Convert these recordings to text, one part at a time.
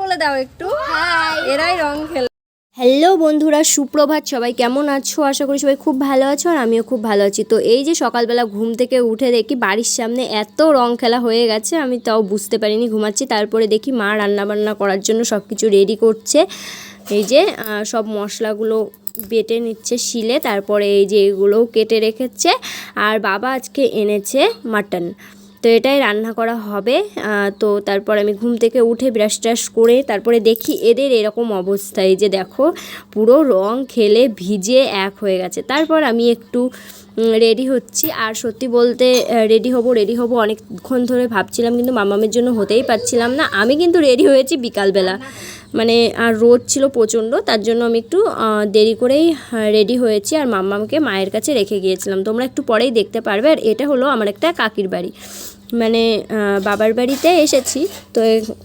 বলে দাও একটু। এরাই রং খেলে হ্যালো বন্ধুরা সুপ্রভাত সবাই কেমন আছো? আশা করি সবাই খুব ভালো আছো আর আমিও খুব ভালো আছি। তো এই যে সকালবেলা ঘুম থেকে উঠে দেখি বাড়ির সামনে এত রং খেলা হয়ে গেছে আমি তাও বুঝতে পারিনি ঘুমাচ্ছি। তারপরে দেখি মা রান্না বান্না করার জন্য সব কিছু রেডি করছে। এই যে সব মশলাগুলো বেটে নিচ্ছে শিলে তারপরে এই যে এগুলোও কেটে রেখেছে। আর বাবা আজকে এনেছে মাটন। তো এটাই রান্না করা হবে। তো তারপর আমি ঘুম থেকে উঠে ব্রাশ ট্রাশ করে তারপরে দেখি এদের এরকম অবস্থায় যে দেখো, পুরো রং খেলে ভিজে এক হয়ে গেছে। তারপর আমি একটু রেডি হচ্ছি। আর সত্যি বলতে রেডি হব রেডি হব অনেকক্ষণ ধরে ভাবছিলাম, কিন্তু মামামের জন্য হতেই পারছিলাম না। আমি কিন্তু রেডি হয়েছি বিকালবেলা। মানে আর রোদ ছিল প্রচণ্ড, তার জন্য আমি একটু দেরি করেই রেডি হয়েছি আর মাম্মামকে মায়ের কাছে রেখে গিয়েছিলাম। তোমরা একটু পরেই দেখতে পারবে আর এটা হলো আমার একটা কাকির বাড়ি। মানে বাবার বাড়িতে এসেছি, তো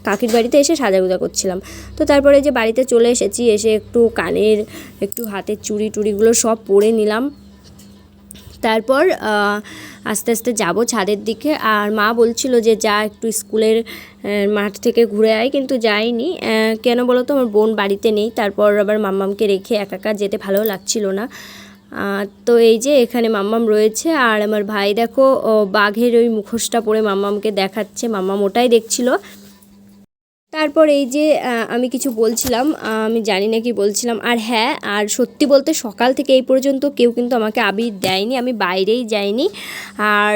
কাকির বাড়িতে এসে সাজাগুজা করছিলাম। তো তারপরে যে বাড়িতে চলে এসেছি, এসে একটু কানের, একটু হাতের চুড়ি টুড়িগুলো সব পরে নিলাম। তারপর আস্তে আস্তে যাব ছাদের দিকে। আর মা বলছিল যে, যা একটু স্কুলের মাঠ থেকে ঘুরে আয়। কিন্তু যাইনি। কেন বলো তো আমার বোন বাড়িতে নেই। তারপর আবার মাম্মামকে রেখে একা একা যেতে ভালো লাগছিল না। তো এই যে এখানে মাম্মাম রয়েছে। আর আমার ভাই দেখো বাঘের ওই মুখোশটা পরে মাম্মামকে দেখাচ্ছে। মাম্মাম ওটাই দেখছিল। তারপর এই যে আমি কিছু বলছিলাম আমি জানি না কি বলছিলাম। আর হ্যাঁ আর সত্যি বলতে সকাল থেকে এই পর্যন্ত কেউ কিন্তু আমাকে আবির দেয়নি, আমি বাইরেই যাইনি। আর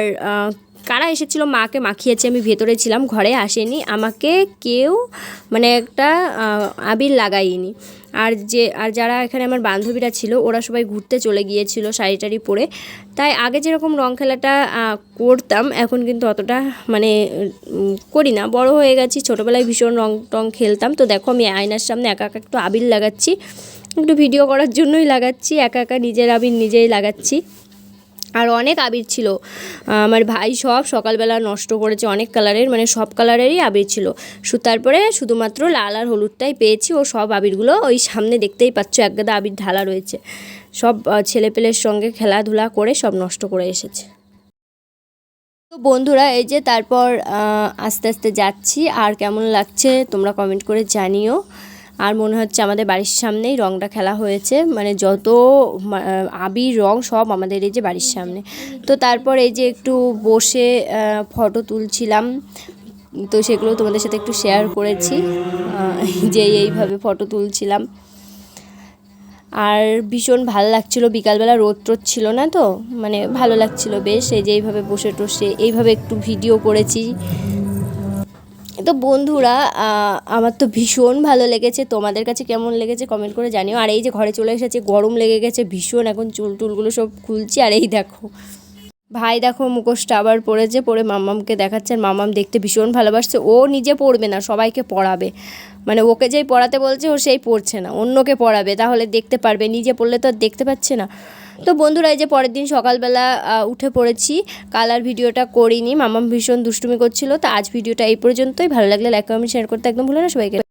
কারা এসেছিল, মাকে মাখিয়েছে, আমি ভেতরে ছিলাম, ঘরে আসেনি, আমাকে কেউ মানে একটা আবির লাগাইনি আর যে, আর যারা এখানে আমার বান্ধবীরা ছিল, ওরা সবাই ঘুরতে চলে গিয়েছিল শাড়ি টাড়ি পরে। তাই আগে যেরকম রং খেলাটা করতাম, এখন কিন্তু অতটা মানে করি না। বড় হয়ে গেছি, ছোটোবেলায় ভীষণ রং টং খেলতাম। তো দেখো, আমি আয়নার সামনে একা একা একটু আবির লাগাচ্ছি, একটু ভিডিও করার জন্যই লাগাচ্ছি, একা একা নিজের আবির নিজেই লাগাচ্ছি। আর অনেক আবির ছিল। আমার ভাই সব সকালবেলা নষ্ট করেছে অনেক কালারের মানে সব কালারেরই আবির ছিল। শু তারপরে শুধুমাত্র লাল আর হলুদটাই পেয়েছি, ও সব আবিরগুলো ওই সামনে দেখতেই পাচ্ছ এক গাদা আবির ঢালা রয়েছে। সব ছেলেপেলের সঙ্গে খেলাধুলা করে সব নষ্ট করে এসেছে। তো বন্ধুরা, এই যে তারপর আস্তে আস্তে যাচ্ছি, আর কেমন লাগছে তোমরা কমেন্ট করে জানিও। আর মনে হচ্ছে আমাদের বাড়ির সামনেই রংটা খেলা হয়েছে। মানে যত আবির রং সব আমাদের এই যে বাড়ির সামনে। তো তারপর এই যে একটু বসে ফটো তুলছিলাম। তো সেগুলো তোমাদের সাথে একটু শেয়ার করেছি। যে এইভাবে ফটো তুলছিলাম। আর ভীষণ ভালো লাগছিল। বিকালবেলা রোদ টোদ ছিল না তো? মানে ভালো লাগছিল বেশ। এই যে এইভাবে বসে টসে, এইভাবে একটু ভিডিও করেছি। তো বন্ধুরা আমার তো ভীষণ ভালো লেগেছে। তোমাদের কাছে কেমন লেগেছে কমেন্ট করে জানিও। আর এই যে ঘরে চলে এসেছে, গরম লেগে গেছে ভীষণ। এখন চুল টুলগুলো সব খুলছি, আর এই দেখো। ভাই দেখো, মুখোশটা আবার পড়েছে পরে মাম্মামকে দেখাচ্ছে। আর মাম্মাম দেখতে ভীষণ ভালোবাসছে। ও নিজে পড়বে না, সবাইকে পড়াবে মানে ওকে যেই পড়াতে বলছে, ও সেই পড়ছে না। অন্যকে পড়াবে তাহলে দেখতে পারবে। নিজে পড়লে তো আর দেখতে পাচ্ছে না। তো বন্ধুরা, এই যে পরের দিন সকালবেলা উঠে পড়েছি। কালার ভিডিওটা করিনি। মামা ভীষণ দুষ্টুমি করছিল, তো আজ ভিডিওটা এই পর্যন্তই। ভালো লাগলে লাইক কমেন্ট শেয়ার করতে একদম ভুলে না। সবাইকে